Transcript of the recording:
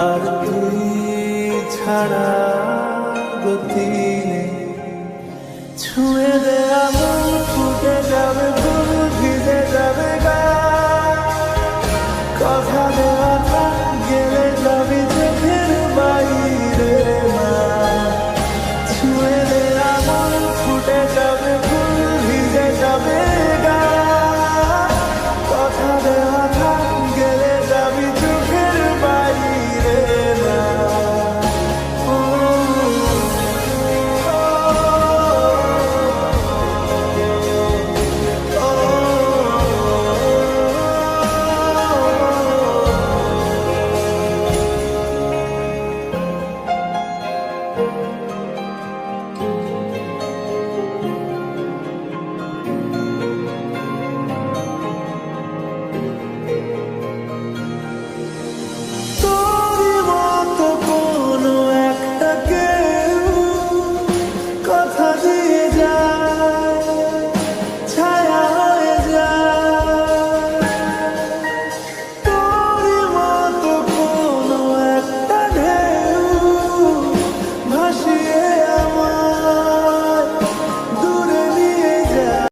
আর তুই ছাড়া গতি ছুঁয়ে দেয়া ফুটে যাবে 可他的。